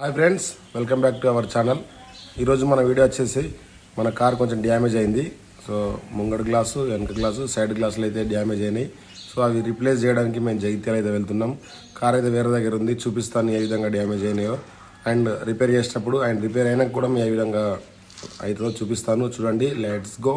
Hi friends welcome back to our channel ఈరోజు మన video వచ్చేసి మన కార్ కొంచెం డ్యామేజ్ అయింది. సో ముంగడు గ్లాసు వెనక గ్లాసు సైడ్ గ్లాసులు అయితే డ్యామేజ్ అయినాయి. సో అవి రిప్లేస్ చేయడానికి మేము జగిత్యాల అయితే వెళ్తున్నాం. కార్ అయితే వేరే దగ్గర ఉంది చూపిస్తాను ఏ విధంగా డ్యామేజ్ అయినాయో. అండ్ రిపేర్ చేసినప్పుడు అండ్ రిపేర్ అయినాక కూడా మేము ఏ విధంగా అవుతుందో చూపిస్తాను. చూడండి లెట్స్ గో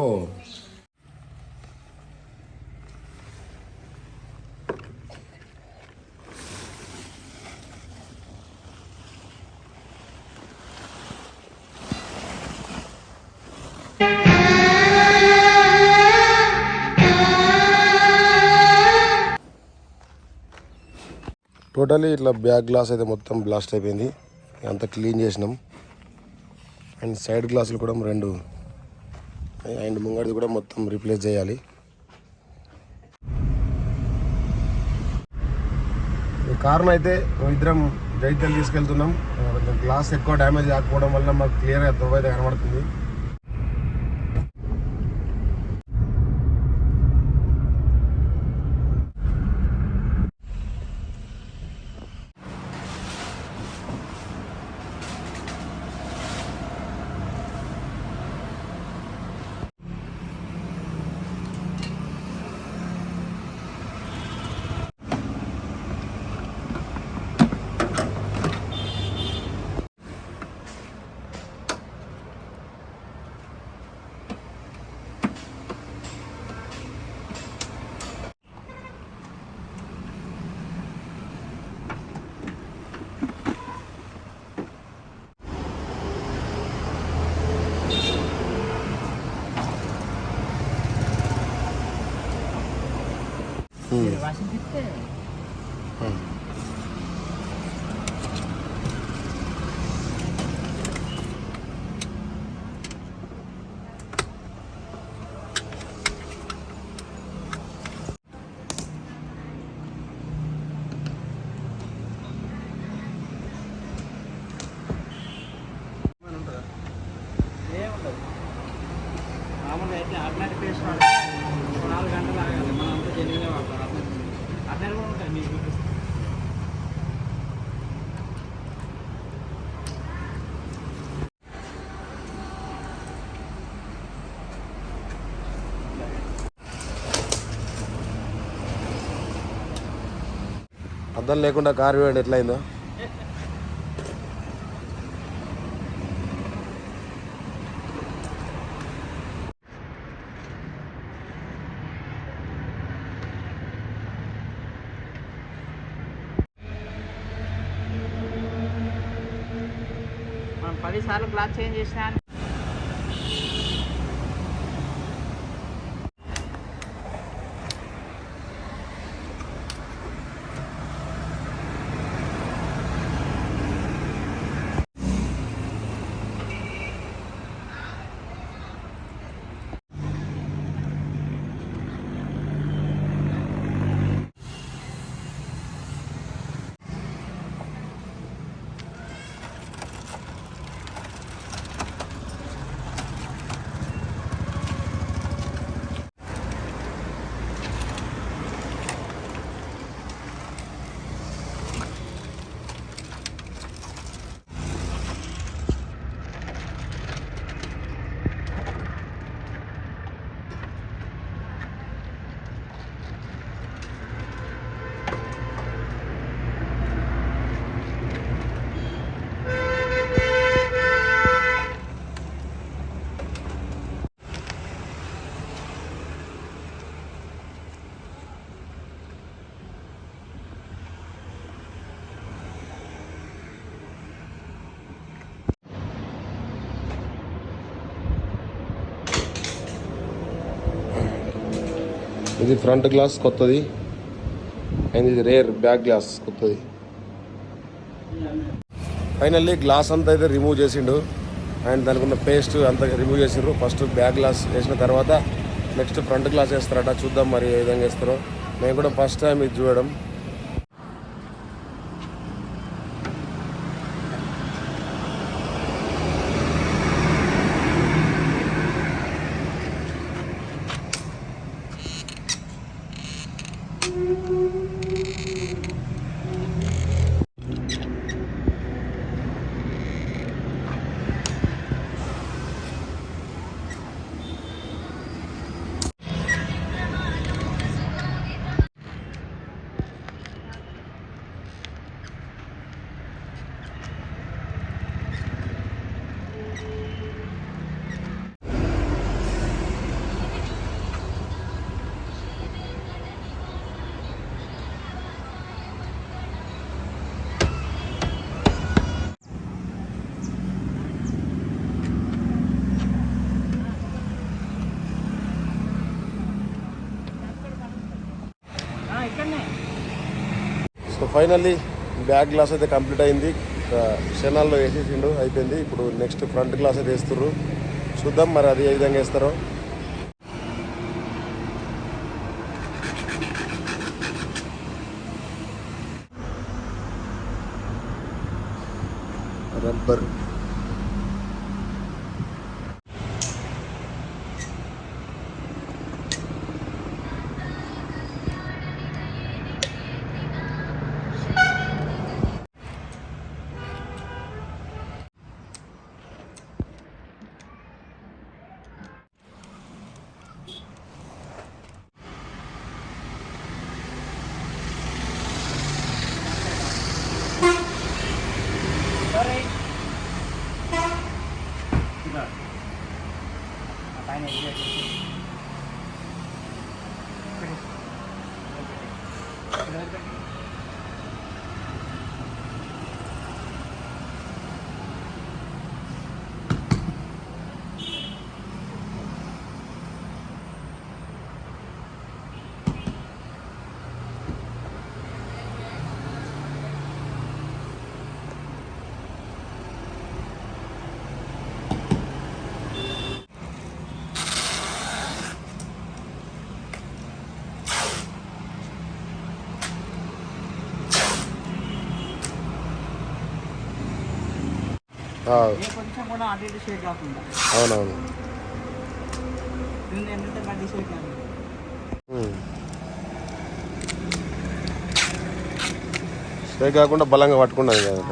టోటలీ ఇట్లా బ్యాక్ గ్లాస్ అయితే మొత్తం బ్లాస్ట్ అయిపోయింది. అంతా క్లీన్ చేసినాం. అండ్ సైడ్ గ్లాసులు కూడా రెండు. అండ్ ముంగడిది కూడా మొత్తం రీప్లేస్ చేయాలి. ఈ కారును అయితే ఇద్దరం జైత్యాలు తీసుకెళ్తున్నాం. కొంచెం గ్లాస్ ఎక్కువ డ్యామేజ్ కాకపోవడం వల్ల మాకు క్లియర్గా దువ్వ అయితే కనబడుతుంది ఏముండదు మామూలుగా అయితే అట్లాంటి పేస్ట్ వాడితే నాలుగు గంటలు ఆగాలి. మనం అంతా జెన్యున్గా వాడతాం అట్లాంటి అట్లాంటి కూడా ఉంటాయి మీకు అద్దం లేకుండా కారు వేయండి ఎట్లయిందో? పదిసార్లు క్లాత్ చేంజ్ చేసినా ఇది ఫ్రంట్ గ్లాస్ కొత్తది. అండ్ ఇది రేర్ బ్యాక్ గ్లాస్ కొత్తది. ఫైనల్లీ గ్లాస్ అంతా అయితే రిమూవ్ చేసిండు. అండ్ దానికి ఉన్న పేస్ట్ అంతా రిమూవ్ చేసిండ్రు. ఫస్ట్ బ్యాక్ గ్లాస్ వేసిన తర్వాత నెక్స్ట్ ఫ్రంట్ గ్లాస్ వేస్తారట. చూద్దాం మరి ఏ విధంగా వేస్తారో. మేము కూడా ఫస్ట్ టైం ఇది చూడడం. సో ఫైనల్లీ బ్యాక్ గ్లాస్ అయితే కంప్లీట్ అయింది. క్షణాల్లో వేసేసిండు అయిపోయింది. ఇప్పుడు నెక్స్ట్ ఫ్రంట్ గ్లాస్ అయితే వేస్తుర్రు. చూద్దాం మరి అది ఏ విధంగా వేస్తారో. రబ్బర్ సరే ఇదిగో. ఆ పైన ఎగ్జాక్ట్ చేసి. ఇక్కడ. ఇక్కడ వదిలిపెట్టు. ఆ, ఏ కొంచెం కూడా అటు ఇటు షేక్ కాకుండా అవునవును. షేక్ కాకుండా బలంగా పట్టుకున్నది కదా.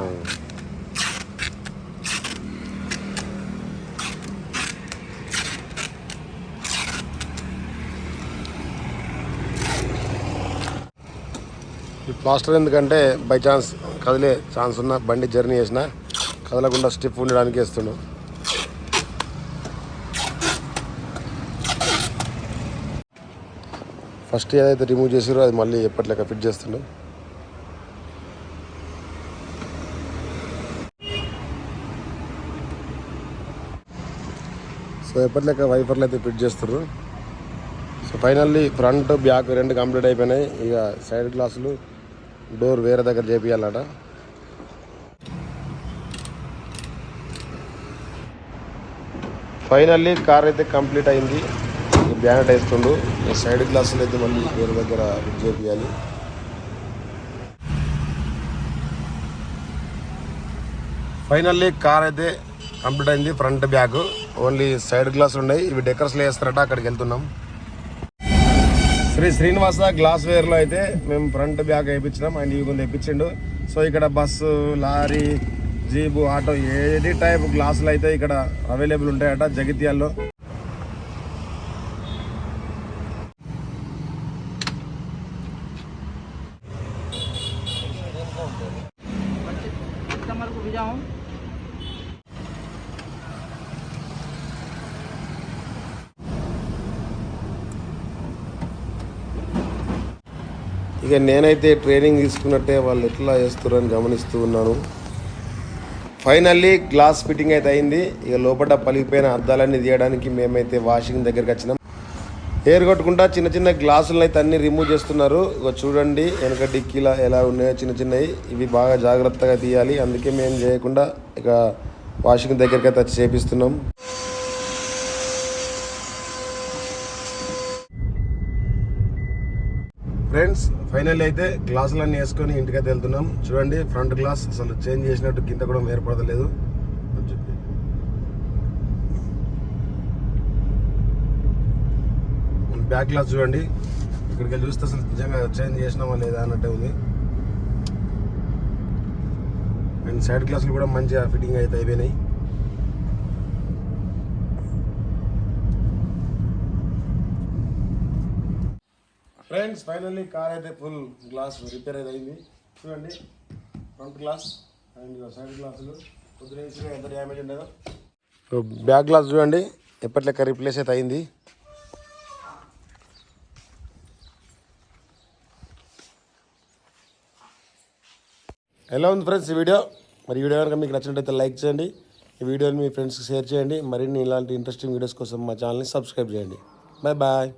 ఈ ప్లాస్టర్ ఎందుకంటే బై ఛాన్స్ కదిలే ఛాన్స్ ఉన్న బండి జర్నీ చేసిన కదలకుండా స్టిప్ ఉండడానికి వేస్తున్నాం ఫస్ట్ ఏదైతే రిమూవ్ చేసారో అది మళ్ళీ ఎప్పటిలాగా ఫిట్ చేస్తున్నాం సో ఎప్పటిలాగా వైఫర్లు అయితే ఫిట్ చేస్తారు సో ఫైనల్లీ ఫ్రంట్ బ్యాక్ రెండు కంప్లీట్ అయిపోయినాయి. ఇక సైడ్ గ్లాసులు డోర్ వేరే దగ్గర చేపియాలట. ఫైనల్లీ కార్ అయితే కంప్లీట్ అయింది. బ్యానెట్ వేస్తుండు. సైడ్ గ్లాసులు అయితే మళ్ళీ వేరే దగ్గర ఫిట్ చేపియాలి ఫైనల్లీ కార్ అయితే కంప్లీట్ అయింది front back. Only side glass ఉన్నాయి. ఇవి డెకర్స్లో వేస్తారట అక్కడికి వెళ్తున్నాం. శ్రీ శ్రీనివాస గ్లాస్ వేర్లో అయితే మేము ఫ్రంట్ బ్యాక్ వేయించినాం. అండ్ ఇవి కొంచెం తెప్పించిండు సో ఇక్కడ బస్సు లారీ జీబు ఆటో ఏది టైప్ గ్లాసులు అయితే ఇక్కడ అవైలబుల్ ఉంటాయట జగిత్యాల్లో. ఇక నేనైతే ట్రైనింగ్ తీసుకున్నట్టే వాళ్ళు ఎట్లా చేస్తారని గమనిస్తూ ఉన్నాను. ఫైనల్లీ గ్లాస్ ఫిట్టింగ్ అయితే అయింది. ఇక లోపల పలిగిపోయిన అద్దాలన్నీ తీయడానికి మేమైతే వాషింగ్ దగ్గరికి వచ్చినాం. ఎయిర్ కొట్టుకుంటా చిన్న చిన్న గ్లాసులను అయితే అన్ని రిమూవ్ చేస్తున్నారు. ఇక చూడండి వెనక డిక్కీలా ఎలా ఉన్నాయో చిన్న చిన్నవి. ఇవి బాగా జాగ్రత్తగా తీయాలి. అందుకే మేము చేయకుండా ఇక వాషింగ్ దగ్గరికి అయితే చేపిస్తున్నాం. ఫ్రెండ్స్ ఫైనల్ అయితే గ్లాసులన్నీ వేసుకొని ఇంటికైతే వెళ్తున్నాం. చూడండి ఫ్రంట్ గ్లాస్ అసలు చేంజ్ చేసినట్టు కింద కూడా ఏర్పడలేదు అని చెప్పి. బ్యాక్ గ్లాస్ చూడండి. ఇక్కడికి వెళ్ళి చూస్తే అసలు నిజంగా చేంజ్ చేసినామా లేదా అన్నట్టే ఉంది. అండ్ సైడ్ గ్లాసులు కూడా మంచిగా ఫిట్టింగ్ అయితే అయిపోయినాయి. ఫ్రెండ్స్ ఫైనల్లీ కార్ అయితే ఫుల్ గ్లాస్ రిపేర్ అయితే అయింది. చూడండి ఫ్రంట్ గ్లాస్ అండ్ సైడ్ గ్లాసులు కొద్దిగా ఎంత డ్యామేజ్ ఉండేదో. బ్యాక్ గ్లాస్ చూడండి ఎప్పటి లెక్క రీప్లేస్ అయితే అయింది. ఎలా ఉంది ఫ్రెండ్స్ ఈ వీడియో మరి వీడియో కనుక మీకు నచ్చినట్టయితే లైక్ చేయండి. ఈ వీడియోని మీ ఫ్రెండ్స్కి షేర్ చేయండి. మరిన్ని ఇలాంటి ఇంట్రెస్టింగ్ వీడియోస్ కోసం మా ఛానల్ని సబ్స్క్రైబ్ చేయండి. Bye bye